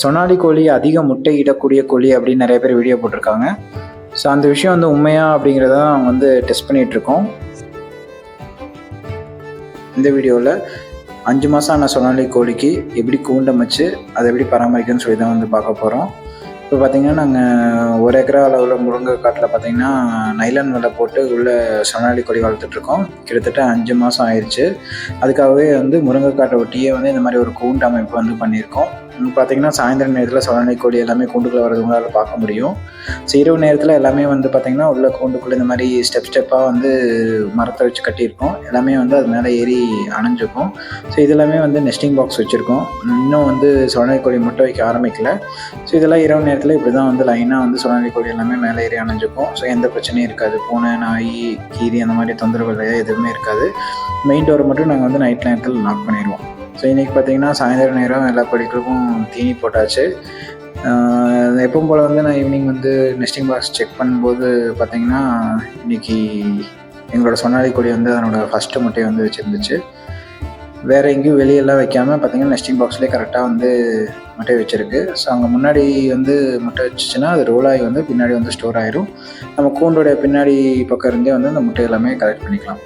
சொனாலி கோழி அதிக முட்டை இடக்கூடிய கோழி அப்படின்னு நிறைய பேர் வீடியோ போட்டிருக்காங்க. ஸோ அந்த விஷயம் வந்து உண்மையா அப்படிங்கிறத நாங்கள் வந்து டெஸ்ட் பண்ணிகிட்ருக்கோம் இந்த வீடியோவில் அஞ்சு மாதம் ஆன சொனாலி கோழிக்கு எப்படி கூண்டமைச்சு அதை எப்படி பராமரிக்கணும்னு சொல்லி தான் வந்து பார்க்க போகிறோம் இப்போ பார்த்தீங்கன்னா நாங்கள் ஒரு ஏக்கரா அளவில் முருங்கை காட்டில் பார்த்தீங்கன்னா நைலான் விலை போட்டு உள்ளே சொனாலி கொடி வளர்த்துட்ருக்கோம் கிட்டத்தட்ட அஞ்சு மாதம் ஆயிடுச்சு அதுக்காகவே வந்து முருங்கைக்காட்டை ஒட்டியே வந்து இந்த மாதிரி ஒரு கூண்டு அமைப்பு வந்து பண்ணியிருக்கோம். பார்த்தீங்கன்னா சாயந்தரம் நேரத்தில் சொனாலி கோழி எல்லாமே கூண்டுக்குள்ளே வரது உங்களால் பார்க்க முடியும். ஸோ இரவு நேரத்தில் எல்லாமே வந்து பார்த்திங்கன்னா உள்ள கூண்டுக்குள்ளே இந்த மாதிரி ஸ்டெப் ஸ்டெப்பாக வந்து மரத்தை வச்சு கட்டியிருக்கோம். எல்லாமே வந்து அது மேலே ஏறி அணைஞ்சிருக்கும். ஸோ இதெல்லாமே வந்து நெஸ்டிங் பாக்ஸ் வச்சுருக்கோம். இன்னும் வந்து சொனாலி கொடி முட்டை வைக்க ஆரம்பிக்கல. ஸோ இதெல்லாம் இரவு நேரத்தில் இப்படி தான் வந்து லைனாக வந்து சுனாமி கொடி எல்லாமே மேலே ஏறி அணைஞ்சிக்கும் ஸோ எந்த பிரச்சனையும் இருக்காது. பூனை நாய் கீரி அந்த மாதிரி தொந்தரவு எதுவுமே இருக்காது. மெயின் டோரை மட்டும் நாங்கள் வந்து நைட் நேரத்தில் லாக் பண்ணிடுவோம் ஸோ இன்றைக்கி பார்த்தீங்கன்னா சாயந்தரம் நேரம் எல்லா படிக்கிறக்கும் தீனி போட்டாச்சு. எப்பவும் போல் வந்து நான் ஈவினிங் வந்து நெஸ்டிங் பாக்ஸ் செக் பண்ணும்போது பார்த்தீங்கன்னா இன்னைக்கு எங்களோட சொன்னாலி கொடி வந்து அதனோட ஃபஸ்ட்டு முட்டையை வந்து வச்சுருந்துச்சு. வேறு எங்கேயும் வெளியெல்லாம் வைக்காமல் பார்த்தீங்கன்னா நெஸ்டிங் பாக்ஸ்லேயே கரெக்டாக வந்து முட்டை வச்சிருக்கு. ஸோ அங்கே முன்னாடி வந்து முட்டை வச்சுச்சுன்னா அது ரோல் ஆகி வந்து பின்னாடி வந்து ஸ்டோர் ஆயிரும். நம்ம கூண்டோடைய பின்னாடி பக்கம் இருந்தே வந்து அந்த முட்டை எல்லாமே கலெக்ட் பண்ணிக்கலாம்.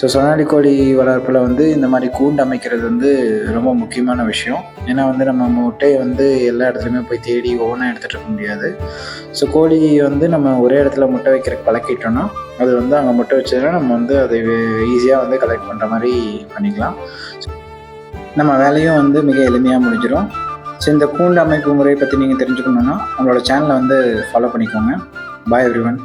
ஸோ சொனாலி கோழி வளர்ப்பில் வந்து இந்த மாதிரி கூண்டு அமைக்கிறது வந்து ரொம்ப முக்கியமான விஷயம். ஏன்னா வந்து நம்ம முட்டையை வந்து எல்லா இடத்துலையுமே போய் தேடி ஒவ்வொன்றா எடுத்துகிட்டு இருக்க முடியாது. ஸோ கோழி வந்து நம்ம ஒரே இடத்துல முட்டை வைக்கிறதுக்கு பழக்கிட்டோம்னா அது வந்து அங்கே முட்டை வச்சதுன்னா நம்ம வந்து அதை ஈஸியாக வந்து கலெக்ட் பண்ணுற மாதிரி பண்ணிக்கலாம். நம்ம வேலையும் வந்து மிக எளிமையாக முடிஞ்சிடும் ஸோ இந்த கூண்டு அமைப்பு முறையை பற்றி நீங்கள் தெரிஞ்சுக்கணுன்னா நம்மளோட சேனலை வந்து ஃபாலோ பண்ணிக்கோங்க. பாய் எவ்ரி ஒன்